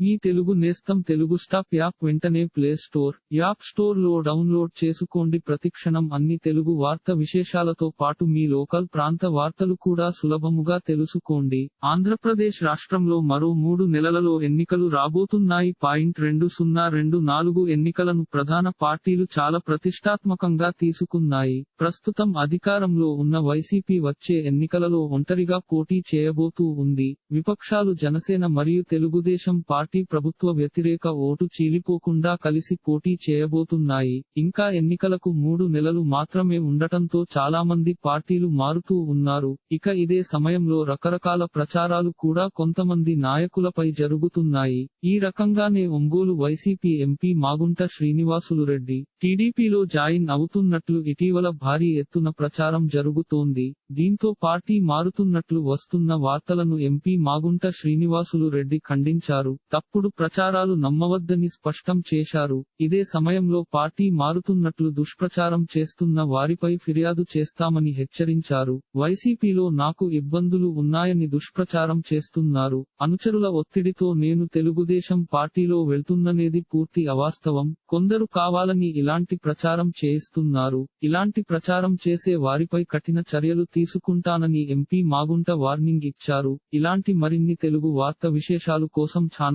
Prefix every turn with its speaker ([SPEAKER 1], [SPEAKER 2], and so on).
[SPEAKER 1] మీ తెలుగు నేస్తం Telugu stop app వెంటనే play store app స్టోర్లో డౌన్లోడ్ చేసుకోండి. ప్రతిక్షణం అన్ని తెలుగు వార్త విశేషాలతో పాటు మీ లోకల్ ప్రాంత వార్తలు కూడా సులభముగా తెలుసుకోండి. ఆంధ్రప్రదేశ్ రాష్ట్రంలో మరో మూడు నెలలలో ఎన్నికలు రాబోతున్నాయి. పాయింట్ రెండు సున్నా రెండు నాలుగు ఎన్నికలను ప్రధాన పార్టీలు చాలా ప్రతిష్టాత్మకంగా తీసుకున్నాయి. ప్రస్తుతం అధికారంలో ఉన్న వైసీపీ వచ్చే ఎన్నికలలో ఒంటరిగా పోటీ చేయబోతూ ఉంది. విపక్షాలు జనసేన మరియు తెలుగుదేశం పార్టీ ప్రభుత్వ వ్యతిరేక ఓటు చీలిపోకుండా కలిసి పోటీ చేయబోతున్నాయి. ఇంకా ఎన్నికలకు మూడు నెలలు మాత్రమే ఉండటంతో చాలా మంది పార్టీలు మారుతూ ఉన్నారు. ఇక ఇదే సమయంలో రకరకాల ప్రచారాలు కూడా కొంతమంది నాయకులపై జరుగుతున్నాయి. ఈ రకంగానే ఒంగోలు వైసీపీ ఎంపీ మాగుంట శ్రీనివాసులు రెడ్డి టీడీపీలో జాయిన్ అవుతున్నట్లు ఇటీవల భారీ ఎత్తున ప్రచారం జరుగుతోంది. దీంతో పార్టీ మారుతున్నట్లు వస్తున్న వార్తలను ఎంపీ మాగుంట శ్రీనివాసులు రెడ్డి ఖండించారు తప్పుడు ప్రచారాలు నమ్మవద్దని స్పష్టం చేశారు. ఇదే సమయంలో పార్టీ మారుతున్నట్లు దుష్ప్రచారం చేస్తున్న వారిపై ఫిర్యాదు చేస్తామని హెచ్చరించారు. వైసీపీలో నాకు ఇబ్బందులు ఉన్నాయని దుష్ప్రచారం చేస్తున్నారు. అనుచరుల ఒత్తిడితో నేను తెలుగుదేశం పార్టీలో వెళ్తున్ననేది పూర్తి అవాస్తవం. కొందరు కావాలని ఇలాంటి ప్రచారం చేయిస్తున్నారు. ఇలాంటి ప్రచారం చేసే వారిపై కఠిన చర్యలు తీసుకుంటానని ఎంపీ మాగుంట వార్నింగ్ ఇచ్చారు. ఇలాంటి మరిన్ని తెలుగు వార్త విశేషాలు కోసం